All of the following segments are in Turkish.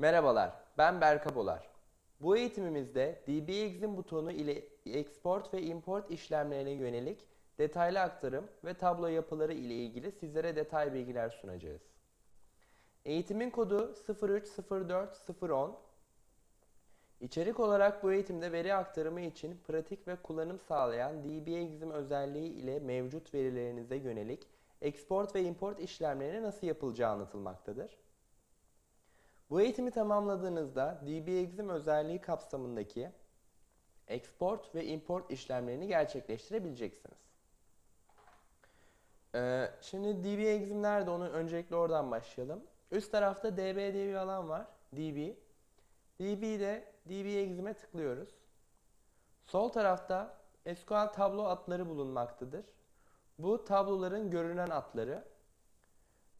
Merhabalar, ben Berka Bolar. Bu eğitimimizde DBX'in butonu ile export ve import işlemlerine yönelik detaylı aktarım ve tablo yapıları ile ilgili sizlere detay bilgiler sunacağız. Eğitimin kodu 0304010. İçerik olarak bu eğitimde veri aktarımı için pratik ve kullanım sağlayan DBX'im özelliği ile mevcut verilerinize yönelik export ve import işlemlerine nasıl yapılacağı anlatılmaktadır. Bu eğitimi tamamladığınızda DBX'im özelliği kapsamındaki export ve import işlemlerini gerçekleştirebileceksiniz. Ee, şimdi DBX'im nerede onu öncelikle oradan başlayalım. Üst tarafta DB diye bir alan var. DB. DB'de DBX'ime tıklıyoruz. Sol tarafta SQL tablo adları bulunmaktadır. Bu tabloların görünen adları.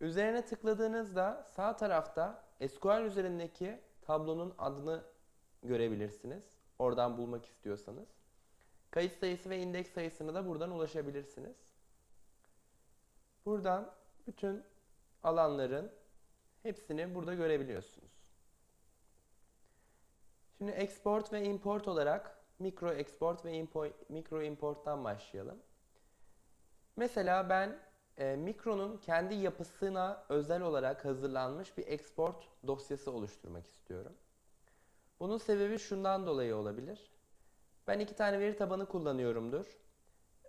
Üzerine tıkladığınızda sağ tarafta SQL üzerindeki tablonun adını görebilirsiniz. Oradan bulmak istiyorsanız. Kayıt sayısı ve indeks sayısını da buradan ulaşabilirsiniz. Buradan bütün alanların hepsini burada görebiliyorsunuz. Şimdi export ve import olarak mikro export ve impo- mikro importtan başlayalım. Mesela ben e, Mikro'nun kendi yapısına özel olarak hazırlanmış bir export dosyası oluşturmak istiyorum. Bunun sebebi şundan dolayı olabilir. Ben iki tane veri tabanı kullanıyorumdur.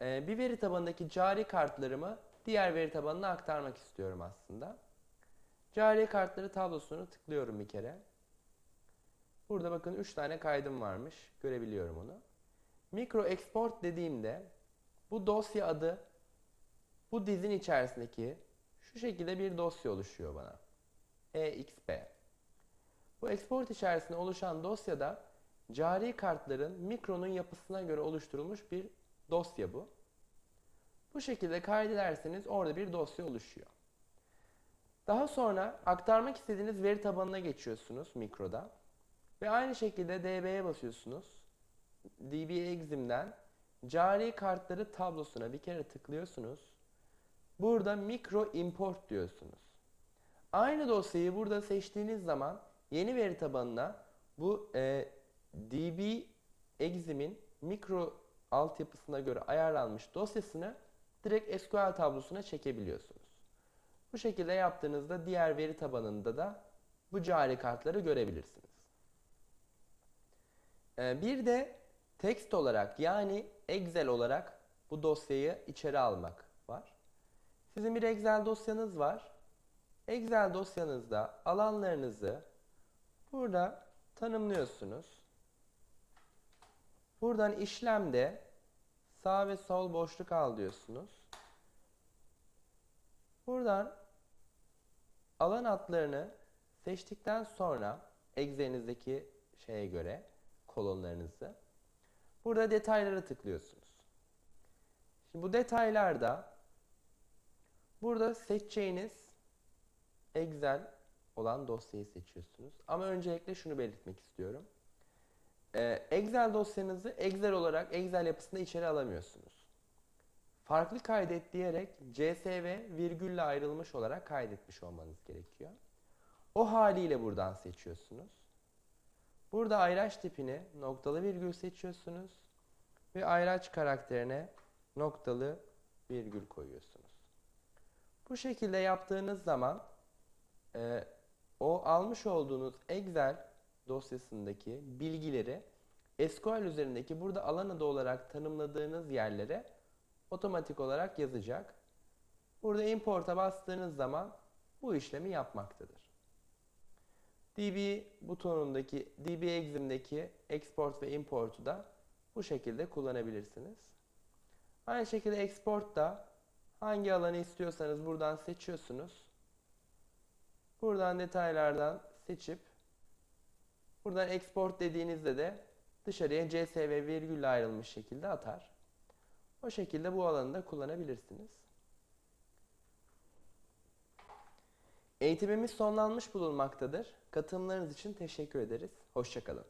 E, bir veri tabanındaki cari kartlarımı diğer veri tabanına aktarmak istiyorum aslında. Cari kartları tablosunu tıklıyorum bir kere. Burada bakın 3 tane kaydım varmış. Görebiliyorum onu. Mikro export dediğimde bu dosya adı bu dizin içerisindeki şu şekilde bir dosya oluşuyor bana. EXP. Bu export içerisinde oluşan dosyada cari kartların mikronun yapısına göre oluşturulmuş bir dosya bu. Bu şekilde kaydederseniz orada bir dosya oluşuyor. Daha sonra aktarmak istediğiniz veri tabanına geçiyorsunuz mikroda. Ve aynı şekilde DB'ye basıyorsunuz. DBExim'den cari kartları tablosuna bir kere tıklıyorsunuz. Burada mikro import diyorsunuz. Aynı dosyayı burada seçtiğiniz zaman yeni veri tabanına bu e, DB Exim'in mikro altyapısına göre ayarlanmış dosyasını direkt SQL tablosuna çekebiliyorsunuz. Bu şekilde yaptığınızda diğer veri tabanında da bu cari kartları görebilirsiniz. E, bir de text olarak yani Excel olarak bu dosyayı içeri almak. Sizin bir Excel dosyanız var. Excel dosyanızda alanlarınızı burada tanımlıyorsunuz. Buradan işlemde sağ ve sol boşluk al diyorsunuz. Buradan alan adlarını seçtikten sonra Excel'inizdeki şeye göre kolonlarınızı burada detaylara tıklıyorsunuz. Şimdi bu detaylarda Burada seçeceğiniz Excel olan dosyayı seçiyorsunuz. Ama öncelikle şunu belirtmek istiyorum. Ee, Excel dosyanızı Excel olarak Excel yapısında içeri alamıyorsunuz. Farklı kaydet diyerek CSV virgülle ayrılmış olarak kaydetmiş olmanız gerekiyor. O haliyle buradan seçiyorsunuz. Burada ayraç tipini noktalı virgül seçiyorsunuz ve ayraç karakterine noktalı virgül koyuyorsunuz. Bu şekilde yaptığınız zaman e, o almış olduğunuz Excel dosyasındaki bilgileri SQL üzerindeki burada alan adı olarak tanımladığınız yerlere otomatik olarak yazacak. Burada import'a bastığınız zaman bu işlemi yapmaktadır. DB butonundaki DB Exim'deki export ve import'u da bu şekilde kullanabilirsiniz. Aynı şekilde export da Hangi alanı istiyorsanız buradan seçiyorsunuz. Buradan detaylardan seçip buradan export dediğinizde de dışarıya CSV virgülle ayrılmış şekilde atar. O şekilde bu alanı da kullanabilirsiniz. Eğitimimiz sonlanmış bulunmaktadır. Katılımlarınız için teşekkür ederiz. Hoşçakalın.